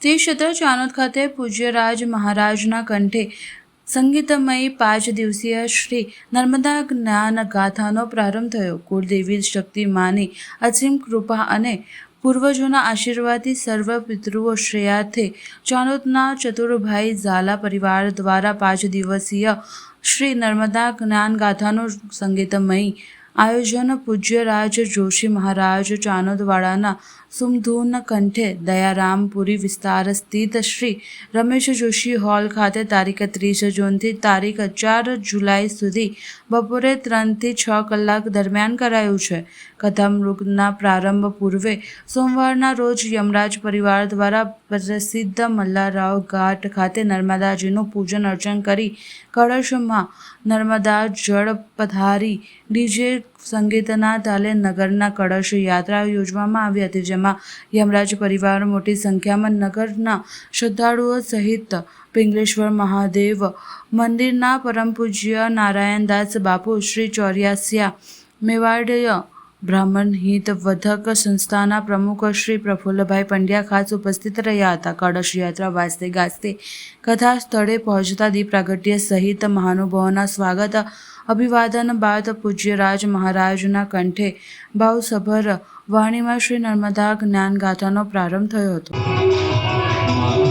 તે ક્ષેત્ર ચાનોદ ખાતે પૂજ્યરાજ મહારાજના કંઠે સંગીતમયી પાંચ દિવસીય શ્રી નર્મદા જ્ઞાન ગાથાનો પ્રારંભ થયો. કુળદેવી શક્તિ માની અસીમ કૃપા અને પૂર્વજોના આશીર્વાદથી સર્વ પિતૃઓ શ્રેયાર્થે ચાનોદના ચતુરભાઈ ઝાલા પરિવાર દ્વારા પાંચ દિવસીય શ્રી નર્મદા જ્ઞાન ગાથાનું સંગીતમયી આયોજન પૂજ્યરાજ જોશી મહારાજ ચાનોદવાડાના સુમધૂન કંઠે દયારામપુરી વિસ્તાર સ્થિત શ્રી રમેશ જોશી હોલ ખાતે તારીખ ત્રીસ જૂનથી તારીખ ચાર જુલાઈ સુધી બપોરે ત્રણથી છ કલાક દરમિયાન કરાયું છે. કથામૃગના પ્રારંભ પૂર્વે સોમવારના રોજ યમરાજ પરિવાર દ્વારા પ્રસિદ્ધ મલ્લારાવ ઘાટ ખાતે નર્મદાજીનું પૂજન અર્ચન કરી કળશમાં નર્મદા જળ પધારી ડીજે સંગીતના તાલે નગરના કળશ યાત્રા યોજવામાં આવી હતી, જેમાં યમરાજ પરિવાર મોટી સંખ્યામાં નગરના શ્રદ્ધાળુઓ સહિત પિંગલેશ્વર મહાદેવ મંદિરના પરમ પૂજ્ય નારાયણદાસ બાપુ શ્રી ચોર્યાસિયા મેવાડય બ્રાહ્મણ હિત વધક સંસ્થાના પ્રમુખ શ્રી પ્રફુલ્લભાઈ પંડ્યા ખાસ ઉપસ્થિત રહ્યા હતા. કળશ યાત્રા વાજતે ગાજતે કથા સ્થળે પહોંચતા દીપ પ્રાગટ્ય સહિત મહાનુભાવોના સ્વાગત અભિવાદન બાદ પૂજ્યરાજ મહારાજના કંઠે ભાવસભર વાણીમાં શ્રી નર્મદા જ્ઞાનગાથાનો પ્રારંભ થયો હતો.